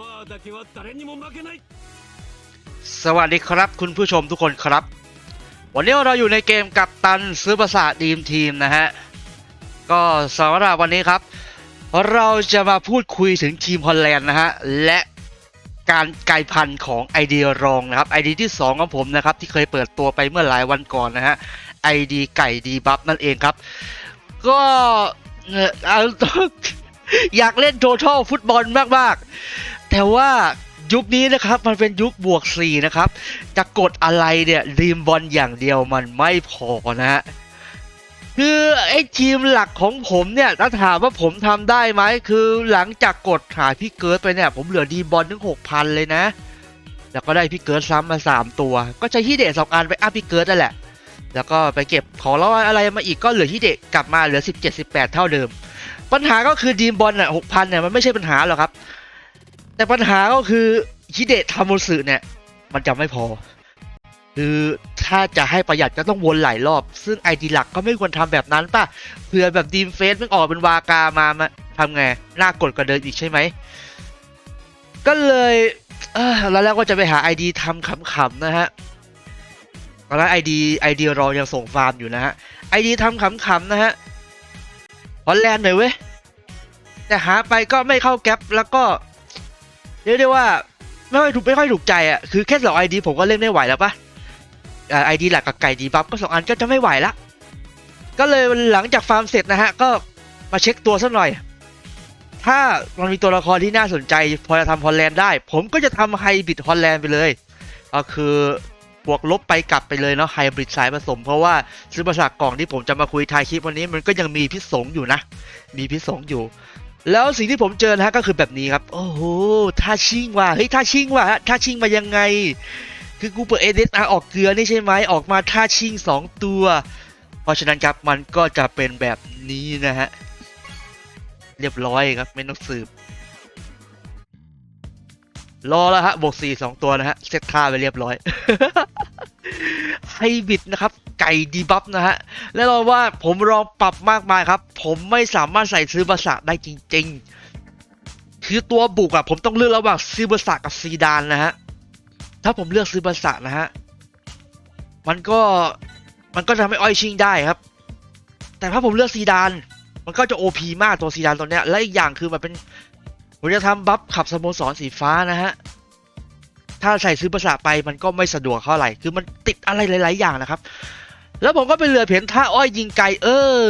ワーだけは誰にも負けない สวัสดีครับคุณผู้ชมทุกคนครับ วันนี้เราอยู่ในเกมกับตันซื้อภาษาดีมทีมนะฮะ ก็สำหรับวันนี้ครับ เราจะมาพูดคุยถึงทีมฮอลแลนด์นะฮะ และการกลายพันธุ์ของไอเดียรองนะครับไอเดียที่ 2 ของผมนะครับ ที่เคยเปิดตัวไปเมื่อหลายวันก่อนนะฮะไอดีไก่ดีบัฟนั่นเองครับ ก็เอ่อเอา อยากเล่นโท t ท l ฟุตบอลมากๆ แต่ว่ายุคนี้นะครับมันเป็นยุคบวก 4 นะครับ จะกดอะไรเนี่ยดีมบอลอย่างเดียวมันไม่พอนะฮะคือไอ้ทีมหลักของผมเนี่ยถ้าถามว่าผมทำได้ไหมคือหลังจากกดหายพี่เกิร์ดไปเนี่ย ผมเหลือดีบอลถึงหกพันเลยนะ แล้วก็ได้พี่เกิร์ดซ้ำมา 3 ตัว ก็ใช้ฮิเดะสองอันไปอัพพี่เกิร์ดนั่นแหละ แล้วก็ไปเก็บของแล้วอะไรมาอีกก็เหลือฮิเดะกลับมาเหลือ 17 18 เท่าเดิม ปัญหาก็คือดีมบอลน่ะหกพันเนี่ยมันไม่ใช่ปัญหาหรอกครับ แต่ปัญหาก็คือฮิเดะทาโมสึเนี่ย มันจะไม่พอ คือถ้าจะให้ประหยัดก็ต้องวนหลายรอบ ซึ่งไอดีหลักก็ไม่ควรทำแบบนั้นป่ะเผื่อแบบดีมเฟสมันออกเป็นวากามามาทำไงหน้ากดกว่าเดิมอีกใช่ไหม ก็เลยเออแล้วแล้วก็จะไปหาไอดีทำขำๆนะฮะตอนนั้นไอดีไอเดียรอยังส่งฟาร์มอยู่นะฮะไอดีทำขำๆนะฮะฮอลแลนด์หน่อยเว้ยแต่หาไปก็ไม่เข้าแก๊ปแล้วก็ เรียกได้ว่าไม่ค่อยถูกไม่ค่อยถูกใจอะคือแค่สองไอดีผมก็เล่นไม่ไหวแล้วปะไอดีหลักกับไก่ดีบัฟก็สองอันก็จะไม่ไหวละก็เลยหลังจากฟาร์มเสร็จนะฮะก็มาเช็คตัวสักหน่อย ถ้ามันมีตัวละครที่น่าสนใจพอจะทำฮอลแลนด์ได้ ผมก็จะทำไฮบริดฮอลแลนด์ไปเลยก็คือบวกลบไปกลับไปเลยเนาะไฮบริดสายผสม เพราะว่าซื้อภาษากล่องที่ผมจะมาคุยทายคลิปวันนี้มันก็ยังมีพิษสงอยู่นะ มีพิษสงอยู่ แล้วสิ่งที่ผมเจอนะฮะก็คือแบบนี้ครับ โอ้โหท่าชิงว่ะเฮ้ยท่าชิงว่ะท่าชิงมายังไง คือกูเปิดเอเดสอาออกเกลือนี่ใช่ไหมออกมาท่าชิงสองตัว เพราะฉะนั้นครับมันก็จะเป็นแบบนี้นะฮะเรียบร้อยครับไม่ต้องสืบ รอแล้วฮะบวกสี่สองตัวนะฮะเซตค่าไปเรียบร้อยไฮบิดนะครับ ไก่ดีบัฟนะฮะแน่นอนว่าผมลองปรับมากมายครับ ผมไม่สามารถใส่ซื้อบาสะได้จริง ๆ คือตัวบุกอะผมต้องเลือกระหว่างซื้อบาสะกับซีดานนะฮะถ้าผมเลือกซื้อบาสะนะฮะมันก็มันก็ทำให้อ้อยชิงได้ครับ แต่ถ้าผมเลือกซีดาน มันก็จะโอพีมากตัวซีดานตัวเนี้ยและอีกอย่างคือมันเป็นผมจะทำบัฟขับสโมสรสีฟ้านะฮะถ้าใส่ซื้อภาษาไปมันก็ไม่สะดวกเท่าไหร่ คือมันติดอะไรหลาย ๆ อย่างนะครับ แล้วผมก็ไปเหลือเพียงท่าอ้อยยิงไกลเออ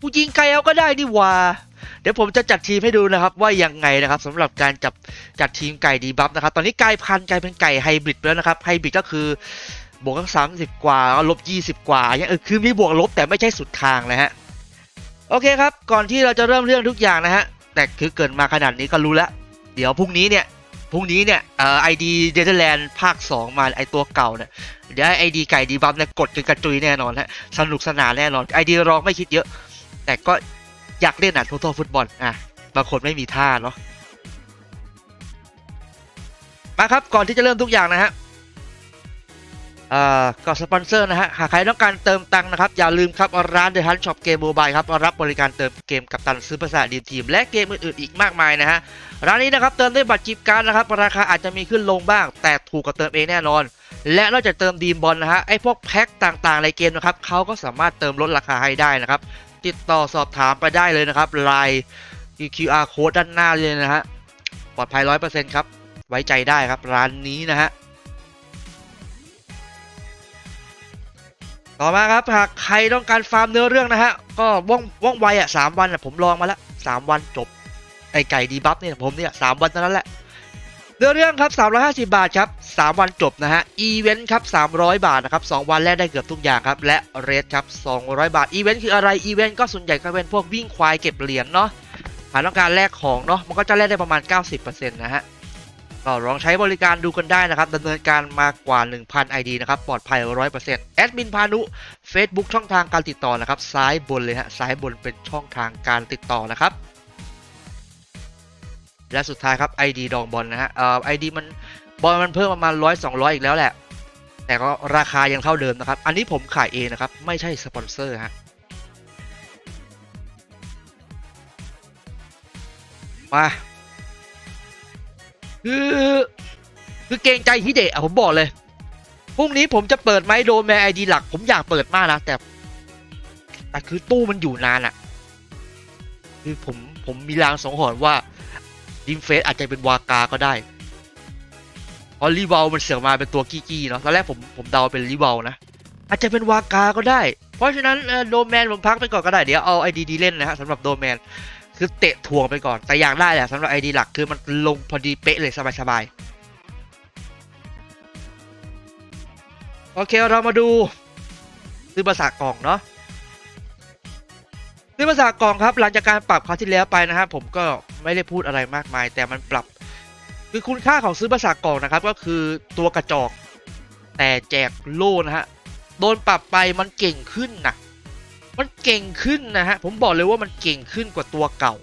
กูยิงไกลเอาก็ได้นี่ว่าเดี๋ยวผมจะจัดทีมให้ดูนะครับ ว่ายังไงนะครับสำหรับการจับจัดทีมไก่ดีบัฟนะครับ ตอนนี้ไกลายพันธุ์กลายเป็นไก่ไฮบริดแล้วนะครับไฮบริดก็คือบวกทั้งสามสิบกว่าลบยี่สิบกว่าอย่างเออคือมีบวกลบแต่ไม่ใช่สุดทางนะฮะโอเคครับ ก่อนที่เราจะเริ่มเรื่องทุกอย่างนะฮะแต่คือเกินมาขนาดนี้ก็รู้แล้ว เดี๋ยวพรุ่งนี้เนี่ย พรุ่งนี้เนี่ยไอดีเดนเแลนด์ภาค 2 มาไอตัวเก่าเนี่ยเดี๋ยวไอดีไก่ดีบัฟเนี่ยกดกันกระจุยแน่นอนฮะสนุกสนานแน่นอนไอดีรองไม่คิดเยอะ แต่ก็อยากเล่นอะทัวฟุตบอลอะบางคนไม่มีท่าเนาะมาครับก่อนที่จะเริ่มทุกอย่างนะฮะ ก็สปอนเซอร์นะฮะ หากใครต้องการเติมตังค์นะครับ อย่าลืมครับ ร้านเดอะฮันช็อปเกมโมบายครับ รับบริการเติมเกมกับตันซื้อภาษาดีทีม และเกมอื่นๆอีกมากมายนะฮะ ร้านนี้นะครับ เติมด้วยบัตรจิบการดนะครับ ราคาอาจจะมีขึ้นลงบ้าง แต่ถูกกว่าเติมเองแน่นอน และนอกจากเติมดีมบอลนะฮะ ไอ้พวกแพ็คต่างๆ ในเกมนะครับเขาก็สามารถเติมลดราคาให้ได้นะครับ ติดต่อสอบถามไปได้เลยนะครับไลน์ QR code ด้านหน้าเลยนะฮะ ปลอดภัย100%ครับ ไว้ใจได้ครับ ร้านนี้นะฮะ ต่อมาครับหากใครต้องการฟาร์มเนื้อเรื่องนะฮะก็ว่องว่องไวอะสามวันอะผมลองมาแล้วสามวันจบไอไก่ดีบัฟเนี่ยผมเนี่ยสามวันเท่านั้นแหละเนื้อเรื่องครับ 350 บาทครับ 3 วันจบนะฮะ อีเวนต์ครับ 300 บาทนะครับ 2 วันแรกได้เกือบทุกอย่างครับ และเรทครับ 200 บาท อีเวนต์คืออะไร อีเวนต์ก็ส่วนใหญ่ก็เป็นพวกวิ่งควายเก็บเหรียญเนาะหากต้องการแลกของเนาะ มันก็จะแลกได้ประมาณ 90%นะฮะ ก็ลองใช้บริการดูกันได้นะครับดำเนินการมากว่า 1,000 ID นะครับ ปลอดภัย 100%แอดมินพานุ Facebook ช่องทางการติดต่อนะครับ ซ้ายบนเลยฮะ ซ้ายบนเป็นช่องทางการติดต่อนะครับ และสุดท้ายครับ ID ดองบอลนะฮะ เอ่อ ID มันบอลมันเพิ่มประมาณ 100 200 อีกแล้วแหละ แต่ก็ราคายังเท่าเดิมนะครับ อันนี้ผมขายเองนะครับ ไม่ใช่สปอนเซอร์ฮะมา คือ คือเกรงใจฮิเดะอะผมบอกเลยพรุ่งนี้ผมจะเปิดไหมโดแมไอดีหลัก ผมอยากเปิดมากนะแต่แต่คือตู้มันอยู่นานอะคือผมผมมีลางสองหอนว่าดิมเฟสอาจจะเป็นวากาก็ได้เพราะรีวอลมันเสือกมาเป็นตัวกี้กี้เนาะตอนแรกผมผมเดาเป็นรีวอลนะอาจจะเป็นวากาก็ได้ เพราะฉะนั้นโดแมนผมพักไปก่อนก็ได้เดี๋ยวเอาไอดีดีเล่นนะฮะสำหรับโดแมน คือเตะถ่วงไปก่อน แต่อยากได้แหละสำหรับไอดีหลักคือมันลงพอดีเป๊ะเลยสบายๆ โอเคเรามาดูซื้อภาษากล่องเนาะซื้อภาษากล่องครับ หลังจากการปรับคราวที่แล้วไปนะครับผมก็ไม่ได้พูดอะไรมากมาย แต่มันปรับ คือคุณค่าของซื้อภาษากล่องนะครับ ก็คือตัวกระจอก แต่แจกโล่นะฮะโดนปรับไปมันเก่งขึ้นนะ มันเก่งขึ้นนะฮะ ผมบอกเลยว่ามันเก่งขึ้นกว่าตัวเก่า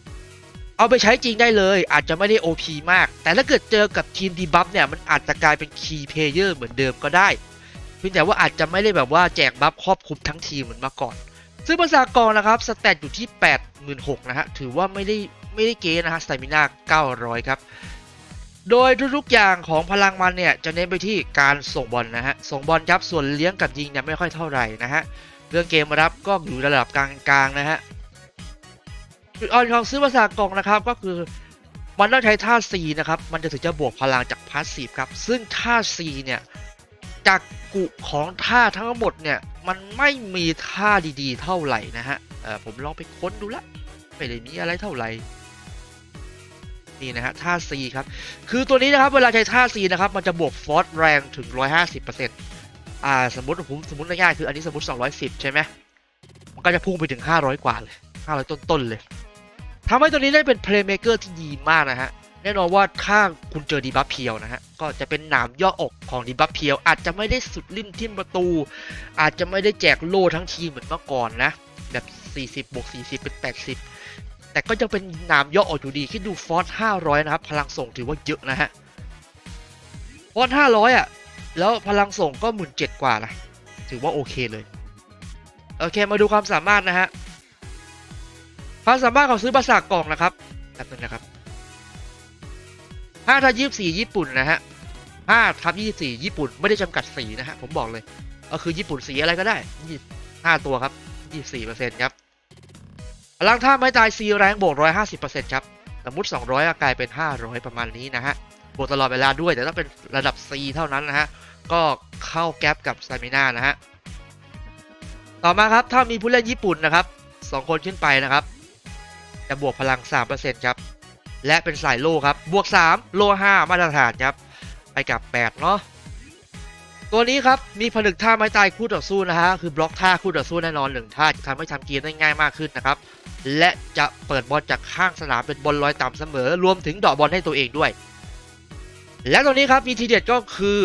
เอาไปใช้จริงได้เลย อาจจะไม่ได้ OP มาก แต่ถ้าเกิดเจอกับทีมดีบัฟเนี่ย มันอาจจะกลายเป็นคีย์เพลเยอร์เหมือนเดิมก็ได้ เพียงแต่ว่าอาจจะไม่ได้แบบว่าแจกบัฟครอบคลุมทั้งทีมเหมือนเมื่อก่อน ซึ่งภาษากรนะครับ สแตทอยู่ที่ 86,000นะฮะ ถือว่าไม่ได้ไม่ได้เก๊นะฮะสไตมิน่า900 ครับโดยทุกๆอย่างของพลังมันเนี่ยจะเน้นไปที่การส่งบอลนะฮะ ส่งบอลครับส่วนเลี้ยงกับยิงเนี่ยไม่ค่อยเท่าไหร่นะฮะ เรื่องเกมรับก็อยู่ระดับกลางๆนะฮะจุดอ่อนของซื้อภาษากองนะครับก็คือมันต้องใช้ท่า C นะครับ มันจะถึงจะบวกพลังจากพาสซีฟครับ ซึ่งท่า C เนี่ยจากกุของท่าทั้งหมดเนี่ย มันไม่มีท่าดีๆ เท่าไหร่นะฮะผมลองไปค้นดูละไม่ได้มีอะไรเท่าไหร่นี่นะฮะท่า C ครับ คือตัวนี้นะครับ เวลาใช้ท่า C นะครับ มันจะบวกฟอสแรงถึง 150% อ่าสมมติผมสมมติง่ายๆคืออันนี้สมมติ 210 ใช่ไหมมันก็จะพุ่งไปถึง 500 กว่าเลย 500 ต้นๆเลยทำให้ตัวนี้ได้เป็นเพลย์เมเกอร์ที่ดีมากนะฮะ แน่นอนว่าถ้าคุณเจอดีบัฟเพียวนะฮะ ก็จะเป็นหนามย่ออกของดีบัฟเพียว อาจจะไม่ได้สุดลิ่มทิ่มประตู อาจจะไม่ได้แจกโล่ทั้งทีเหมือนเมื่อก่อนนะ แบบ 40บวก40 เป็น 80 แต่ก็ยังเป็นหนามย่อออกอยู่ดีคิดดูฟอส500 นะครับ พลังส่งถือว่าเยอะนะฮะฟอส500 อะ แล้วพลังส่งก็หมื่นเจ็ดกว่านะถือว่าโอเคเลย โอเคมาดูความสามารถนะฮะ ความสามารถของซื้อภาษากล่องนะครับแป๊บนึงนะครับ5ทับ24ญี่ปุ่นนะฮะ5ทับ24ญี่ปุ่นไม่ได้จำกัดสีนะฮะผมบอกเลยก็คือญี่ปุ่นสีอะไรก็ได้5ตัวครับ24%ครับพลังท่าไม้ตาย C แรงบวก150%ครับสมมติ200ก็กลายเป็น500ประมาณนี้นะฮะ บวกตลอดเวลาด้วย แต่ต้องเป็นระดับ C เท่านั้นนะฮะ ก็เข้าแก๊ปกับ s ซมิน่านะฮะ ต่อมาครับ ถ้ามีผู้เล่นญี่ปุ่นนะครับ 2 คนขึ้นไปนะครับ จะบวกพลัง 3%ครับ และเป็นสายโล่ครับ บวก 3 โล่5มาตรฐานครับ ไปกับ 8 เนาะตัวนี้ครับ มีผนึกท่าไม้ตายคู่ต่อสู้นะฮะ คือบล็อกท่าคู่ต่อสู้แน่นอนหนึ่งท่าจะทำให้ทำเกมได้ง่ายมากขึ้นนะครับ และจะเปิดบอลจากข้างสนามเป็นบอลลอยต่ำเสมอ รวมถึงเดอกบอลให้ตัวเองด้วย และตัวนี้ครับมีทีเด็ดก็คือ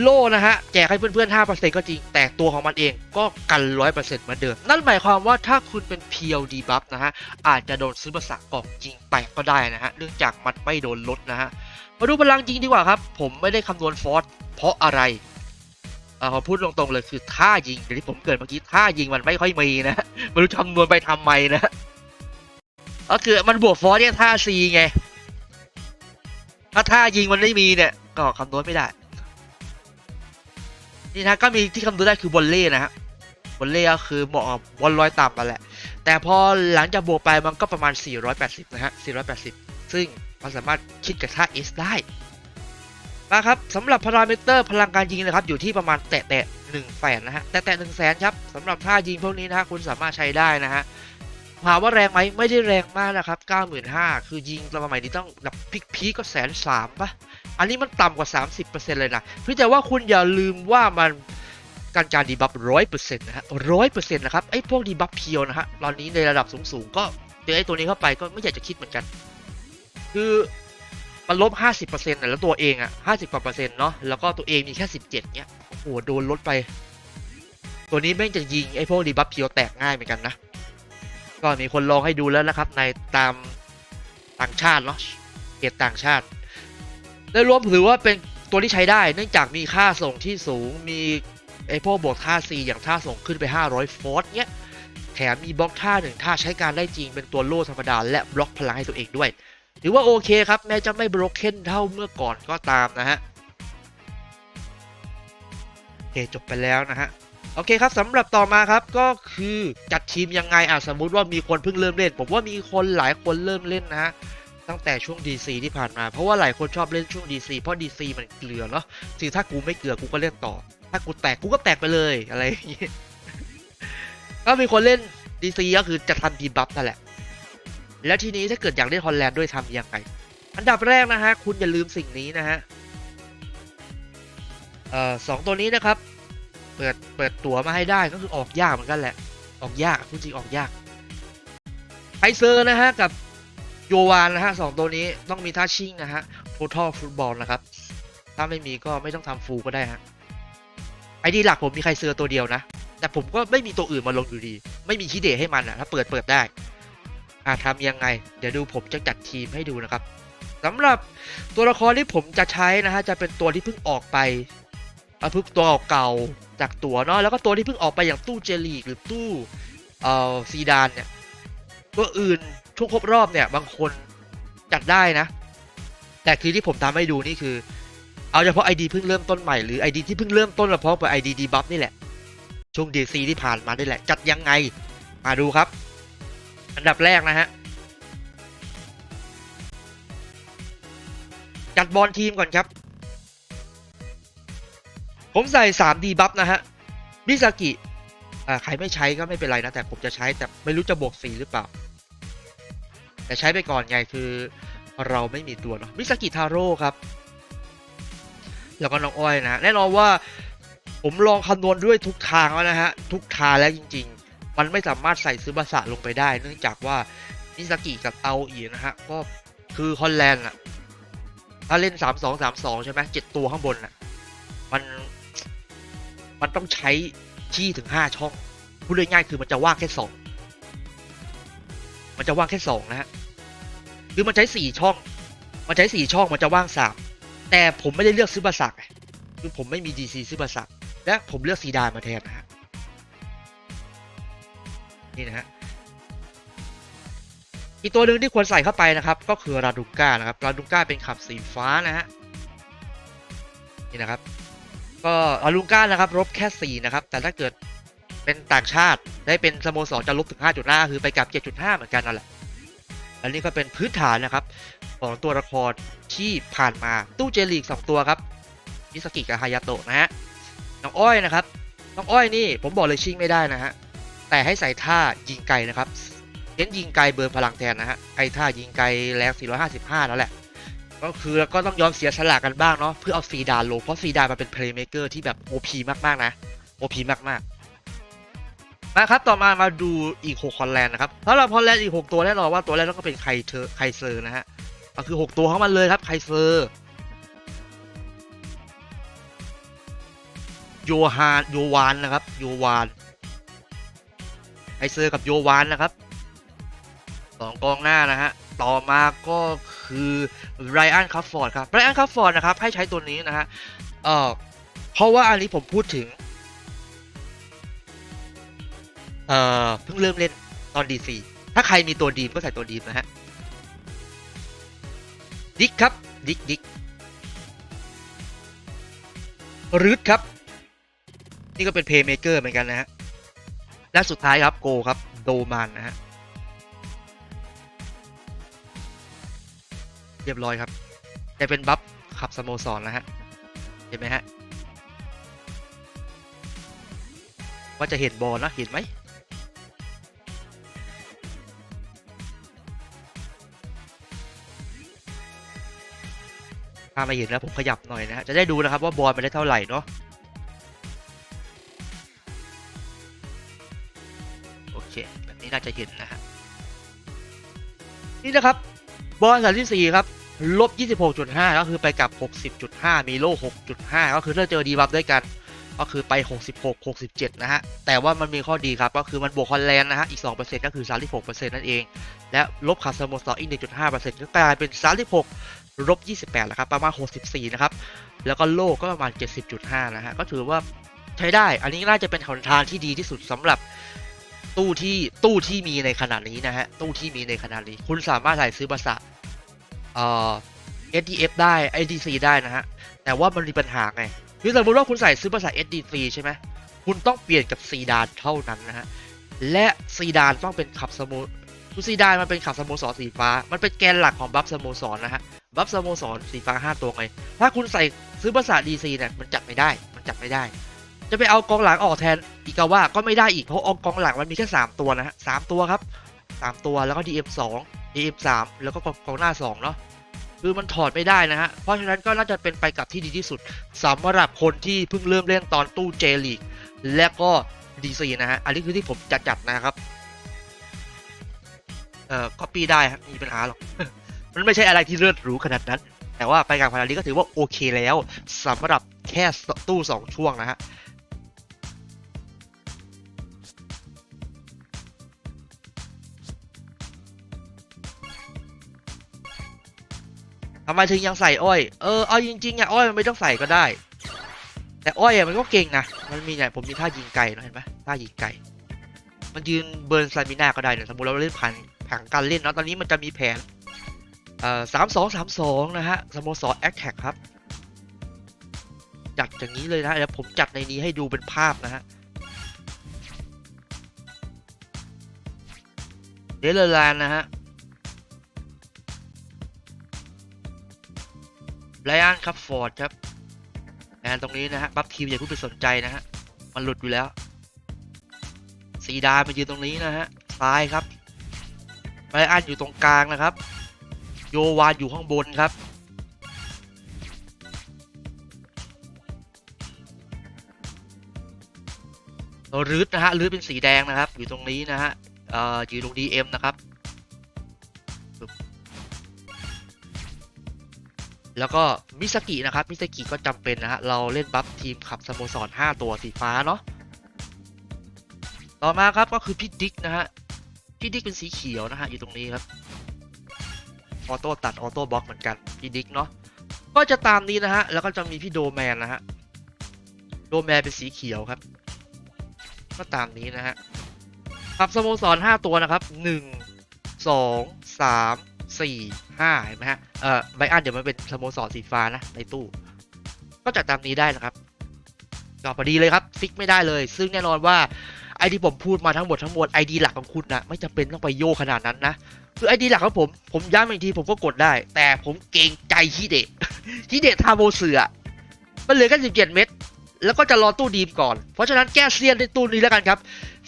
โล่นะฮะ แจกให้เพื่อนๆ 5%ก็จริง แต่ตัวของมันเองก็กัน 100%เหมือนเดิม นั่นหมายความว่าถ้าคุณเป็นเพียวดีบัฟนะฮะ อาจจะโดนซื้อภาษากล่องยิงแตกก็ได้นะฮะ เนื่องจากมันไม่โดนลดนะฮะ มาดูพลังจริงดีกว่าครับ ผมไม่ได้คำนวณฟอสเพราะอะไรอ่าขอพูดตรงๆเลยคือท่ายิงอย่างที่ผมเกิดเมื่อกี้ท่ายิงมันไม่ค่อยมีนะไม่รู้คำนวณไปทำไมนะก็คือมันบวกฟอสเนี่ยท่าซีไง ถ้าท่ายิงมันไม่มีเนี่ยก็คำนวณไม่ได้ นี่นะก็มีที่คำนวณได้คือบอลเล่นะฮะบอลเล่ก็คือเหมาะกับบอลลอยต่ำมาแหละ แต่พอหลังจากบวกไปมันก็ประมาณ 480 นะฮะ 480 ซึ่งมันสามารถคิดกับท่า S ได้มาครับสำหรับพารามิเตอร์พลังการยิงนะครับอยู่ที่ประมาณแตะแตะหนึ่งแสนนะฮะแตะแตะหนึ่งแสนครับสำหรับท่ายิงพวกนี้นะฮะคุณสามารถใช้ได้นะฮะ ถามว่าแรงไหมไม่ได้แรงมากนะครับ 95,000 คือยิงประมาณนี้ต้องแบบพิกพีก็แสนสามปะอันนี้มันต่ำกว่า 30%เลยนะเพียงแต่ว่าคุณอย่าลืมว่ามันการการดีบัฟร้อยเปอร์เซ็นต์นะฮะร้อยเปอร์เซ็นต์นะครับ ไอ้พวกดีบัฟเพียวนะฮะ ตอนนี้ในระดับสูงๆ ก็เจอไอ้ตัวนี้เข้าไปก็ไม่อยากจะคิดเหมือนกัน คือมันลบ50%นะแล้วตัวเองอะ50กว่าเปอร์เซ็นต์เนาะ แล้วก็ตัวเองมีแค่17เนี้ย โอ้โห โดนลดไป ตัวนี้แม่งจะยิงไอ้พวกดีบัฟเพียวแตกง่ายเหมือนกันนะ ก็มีคนลองให้ดูแล้วนะครับ ในตามต่างชาติเนาะเกตต่างชาติโดยรวมถือว่าเป็นตัวที่ใช้ได้ เนื่องจากมีค่าส่งที่สูงมีไอพวกบวกท่า C อย่างท่าส่งขึ้นไป 500 ฟอสเนี้ยแถมมีบล็อกท่าหนึ่งท่าใช้การได้จริงเป็นตัวโล่ธรรมดา และบล็อกพลังให้ตัวเองด้วย ถือว่าโอเคครับ แม้จะไม่บรกเคนเท่าเมื่อก่อนก็ตามนะฮะโอเคจบไปแล้วนะฮะ โอเคครับสำหรับต่อมาครับก็คือจัดทีมยังไงอะสมมุติว่ามีคนเพิ่งเริ่มเล่น ผมว่ามีคนหลายคนเริ่มเล่นนะฮะตั้งแต่ช่วง DC ที่ผ่านมา เพราะว่าหลายคนชอบเล่นช่วง DC เพราะ DC มันเกลือเนาะคือถ้ากูไม่เกลือกูก็เล่นต่อ ถ้ากูแตกกูก็แตกไปเลยอะไรอย่างงี้ก็มีคนเล่น DC ก็คือจะทำดีบัฟนั่นแหละ แล้วทีนี้ถ้าเกิดอยากเล่นฮอลแลนด์ด้วยทำยังไง อันดับแรกนะฮะคุณอย่าลืมสิ่งนี้นะฮะเอ่อสองตัวนี้นะครับ เปิดเปิดตั๋วมาให้ได้ก็คือออกยากเหมือนกันแหละ ออกยากพูดจริงออกยากไคเซอร์นะฮะกับโยวานนะฮะสองตัวนี้ต้องมีท่าชิ่งนะฮะ total football นะครับ ถ้าไม่มีก็ไม่ต้องทำฟูก็ได้ฮะไอดีหลักผมมีไคเซอร์ตัวเดียวนะ แต่ผมก็ไม่มีตัวอื่นมาลงอยู่ดี ไม่มีคิเดให้มันอะถ้าเปิดเปิดได้อะทำยังไง เดี๋ยวดูผมจะจัดทีมให้ดูนะครับสำหรับตัวละครที่ผมจะใช้นะฮะจะเป็นตัวที่เพิ่งออกไป เอาพิ่งตัวเก่าๆจากตัวเนาะแล้วก็ตัวที่เพิ่งออกไปอย่างตู้เจลีกหรือตู้เอ่อซีดานเนี่ยตัวอื่นช่วงครบรอบเนี่ยบางคนจัดได้นะ แต่คือที่ผมทำให้ดูนี่คือ เอาเฉพาะ ID เพิ่งเริ่มต้นใหม่หรือ ID ที่เพิ่งเริ่มต้นเฉพาะไป ID ดีบัฟนี่แหละ ช่วง DC ที่ผ่านมานี่แหละ จัดยังไงมาดูครับ อันดับแรกนะฮะจัดบอลทีมก่อนครับ ผมใส่3ดีบัฟนะฮะมิซากิอ่าใครไม่ใช้ก็ไม่เป็นไรนะ แต่ผมจะใช้แต่ไม่รู้จะบวกสีหรือเปล่า แต่ใช้ไปก่อนไงคือเราไม่มีตัวเนาะมิซากิทาโร่ครับ แล้วก็น้องอ้อยนะแน่นอนว่าผมลองคำนวณด้วยทุกทางแล้วนะฮะ ทุกทางแล้วจริง ๆ มันไม่สามารถใส่ซื้อบาสะลงไปได้ เนื่องจากว่ามิซากิกับเอาอีนะฮะก็คือฮอลแลนด์อะถ้าเล่น 3 2 3 2 ใช่ไหมเจ็ดตัวข้างบนอะมัน มันต้องใช้ที่ถึง5ช่องพูดง่ายๆคือมันจะว่างแค่2มันจะว่างแค่2นะฮะคือมันใช้4ช่อง มันใช้4ช่องมันจะว่าง3แต่ผมไม่ได้เลือกซื้อบาสักคือผมไม่มี DC ซื้อบาสักและผมเลือกซีดานมาแทนนะฮะนี่นะฮะอีกตัวหนึ่งที่ควรใส่เข้าไปนะครับ ก็คือราดูก้านะครับราดูก้าเป็นขับสีฟ้านะฮะนี่นะครับ ก็ราดูก้านะครับลบแค่ 4 นะครับ แต่ถ้าเกิดเป็นต่างชาติได้เป็นสโมสรจะลบถึง 5.5 คือไปกับ 7.5 เหมือนกันนั่นแหละ อันนี้ก็เป็นพื้นฐานนะครับ ของตัวละครที่ผ่านมาตู้เจลีก 2 ตัวครับมิสกิกับฮายาโตะนะฮะน้องอ้อยนะครับ น้องอ้อยนี่ผมบอกเลยชิงไม่ได้นะฮะ แต่ให้ใส่ท่ายิงไกลนะครับเน้นยิงไกลเบิร์นพลังแทนนะฮะไอ้ท่ายิงไกลแรง 455นั่นแหละ ก็คือก็ต้องยอมเสียสละกันบ้างเนาะเพื่อเอาซีดานลงเพราะซีดานมันเป็นเพลย์เมเกอร์ที่แบบ OP มากๆนะ OP มากๆมาครับต่อมามาดูอีก6คอนแลนด์นะครับถ้าเราพอนแลนด์อีก 6 ตัวแน่นอนว่าตัวแรกต้องก็เป็นไคเทอไคเซอร์นะฮะก็คือ 6 ตัวเของมันเลยครับไคเซอร์โยฮานโยวานนะครับโยวานไคเซอร์กับโยวานนะครับสองกองหน้านะฮะ ต่อมาก็คือไรอันคัฟฟอร์ดครับไรอันคัฟฟอร์ดนะครับให้ใช้ตัวนี้นะฮะเออเพราะว่าอันนี้ผมพูดถึงเออเพิ่งเริ่มเล่นตอนดีซีถ้าใครมีตัวดีมก็ใส่ตัวดีมนะฮะดิกครับดิกดิกรืดครับ นี่ก็เป็นเพย์เมเกอร์เหมือนกันนะฮะและสุดท้ายครับโกครับโดมานนะฮะ เรียบร้อยครับ จะเป็นบัฟขับสโมสรนะฮะ เห็นไหมฮะ ว่าจะเห็นบอลนะเห็นไหมถ้าไม่เห็นแล้วผมขยับหน่อยนะฮะ จะได้ดูนะครับว่าบอลมันได้เท่าไหร่เนาะโอเค แบบนี้น่าจะเห็นนะฮะนี่นะครับ บอลสามที่สี่ครับลบ26.5ก็คือไปกับ60.5มีโล่6.5ก็คือถ้าเจอดีบัฟด้วยกัน ก็คือไป66 67นะฮะ แต่ว่ามันมีข้อดีครับ ก็คือมันบวกฮอลแลนด์นะฮะ อีก2%ก็คือ36%นั่นเอง และลบคาสโมสรอีก1.5%ก็กลายเป็น36ลบ28แล้วครับ ประมาณ64นะครับ แล้วก็โล่ก็ประมาณ70.5นะฮะ ก็ถือว่าใช้ได้ อันนี้น่าจะเป็นหนทางที่ดีที่สุดสำหรับ ตู้ที่ตู้ที่มีในขนาดนี้นะฮะ ตู้ที่มีในขนาดนี้ คุณสามารถใส่ซื้อภาษาเอ่อ SDF ได้ IDC ได้นะฮะ แต่ว่ามันมีปัญหาไงคือสมมติว่าคุณใส่ซื้อภาษา SDC ใช่ไหมคุณต้องเปลี่ยนกับซีดานเท่านั้นนะฮะ และซีดานต้องเป็นขับสโมคือซีดานมันเป็นขับสโมสรสีฟ้า มันเป็นแกนหลักของบัฟสโมสรนะฮะ บัฟสโมสรสีฟ้า 5 ตัวไง ถ้าคุณใส่ซื้อภาษา DC เนี่ย มันจัดไม่ได้ มันจัดไม่ได้ จะไปเอากองหลังออกแทนอีกาว่าก็ไม่ได้อีกเพราะอากองหลังมันมีแค่ 3 ตัวนะฮะสามตัวครับ 3 ตัวแล้วก็ DM 2 DM 3 แล้วก็กองหน้า2เนาะคือมันถอดไม่ได้นะฮะ เพราะฉะนั้นก็น่าจะเป็นไปกับที่ดีที่สุดสำหรับคนที่เพิ่งเริ่มเล่นตอนตู้เจลีกและก็ DC นะฮะ อันนี้คือที่ผมจัดจัดนะครับ เอ่อก็ปีได้ครับมีปัญหาหรอก มันไม่ใช่อะไรที่เลิศหรูขนาดนั้น แต่ว่าไปกับพาราลีก็ถือว่าโอเคแล้วสำหรับแค่ตู้สองช่วงนะฮะ ทำไมถึงยังใส่อ้อย เออเอาจริงๆอะอ้อยมันไม่ต้องใส่ก็ได้ แต่อ้อยอะมันก็เก่งนะ มันมีเนี่ยผมมีท่ายิงไก่เห็นปะท่ายิงไก่ มันยืนเบิร์นซามิน่าก็ได้เนี่ยสมมติเราเล่นผ่านผังการเล่นเนาะตอนนี้มันจะมีแผนเอ่อสามสองสามสองนะฮะสโมสรแอคแท็กครับ จัดอย่างนี้เลยนะเดี๋ยวผมจัดในนี้ให้ดูเป็นภาพนะฮะเดลแลนด์นะฮะ ไบรอันครับฟอร์ดครับแอนตรงนี้นะฮะบัฟทีมอย่าเพิ่งไปสนใจนะฮะมันหลุดอยู่แล้วสีดาไปยืนตรงนี้นะฮะซ้ายครับไบรอันอยู่ตรงกลางนะครับ โยวานอยู่ข้างบนครับรืดนะฮะรืดเป็นสีแดงนะครับ อยู่ตรงนี้นะฮะอยู่ตรง DM นะครับ แล้วก็มิสกินะครับมิสกิก็จำเป็นนะฮะเราเล่นบัฟทีมขับสโมสร 5 ตัวสีฟ้าเนาะต่อมาครับก็คือพี่ดิกนะฮะพี่ดิกเป็นสีเขียวนะฮะอยู่ตรงนี้ครับออโต้ตัดออโต้บล็อกเหมือนกันพี่ดิกเนาะก็จะตามนี้นะฮะแล้วก็จะมีพี่โดแมนนะฮะโดแมนเป็นสีเขียวครับ ก็ตามนี้นะฮะขับสโมสร 5 ตัวนะครับ 1 2 3 4 5เห็นไหมฮะเอ่อไบอันเดี๋ยวมันเป็นสโมสรสีฟ้านะในตู้ ก็จัดตามนี้ได้นะครับก็พอดีเลยครับฟิกไม่ได้เลย ซึ่งแน่นอนว่าไอที่ผมพูดมาทั้งหมดทั้งมวลไอดีหลักของคุณนะไม่จำเป็นต้องไปโยขนาดนั้นนะคือไอดีหลักของผมผมย้ำอีกทีผมก็กดได้ แต่ผมเกรงใจฮิเดะฮิเดะทาโบเสือมันเหลือแค่17 เม็ด แล้วก็จะรอตู้ดีมก่อน เพราะฉะนั้นแก้เซียนในตู้นี้แล้วกันครับ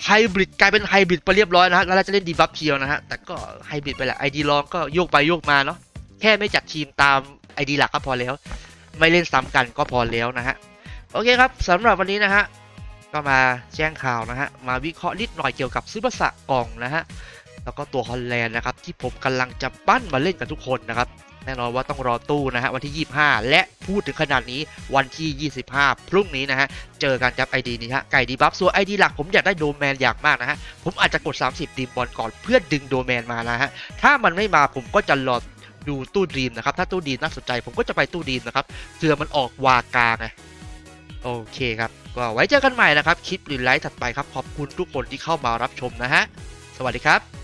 ไฮบริดกลายเป็นไฮบริดไปเรียบร้อยนะฮะแล้วจะเล่นดีบัฟเพียวนะฮะ แต่ก็ไฮบริดไปแหละไอดีลองก็โยกไปโยกมาเนาะแค่ไม่จัดทีมตามไอดีหลักก็พอแล้ว ไม่เล่นซ้ำกันก็พอแล้วนะฮะ โอเคครับสำหรับวันนี้นะฮะก็มาแจ้งข่าวนะฮะ มาวิเคราะห์นิดหน่อยเกี่ยวกับซื้อภาษากล่องนะฮะ แล้วก็ตัวฮอลแลนด์นะครับที่ผมกำลังจะปั้นมาเล่นกับทุกคนนะครับแน่นอนว่าต้องรอตู้นะฮะวันที่ 25 และพูดถึงขนาดนี้วันที่ 25 พรุ่งนี้นะฮะ เจอกันครับไอดีนี้ฮะไก่ดีบัฟส่วนไอดีหลักผมอยากได้โดแมนอยางมากนะฮะ ผมอาจจะกด 30 ดีมบอลก่อนเพื่อดึงโดแมนมานะฮะ ถ้ามันไม่มาผมก็จะรอดูตู้ดีมนะครับ ถ้าตู้ดีมน่าสนใจผมก็จะไปตู้ดีมนะครับเผื่อมันออกวากาไงโอเคครับก็ไว้เจอกันใหม่นะครับคลิปหรือไลฟ์ถัดไปครับขอบคุณทุกคนที่เข้ามารับชมนะฮะสวัสดีครับ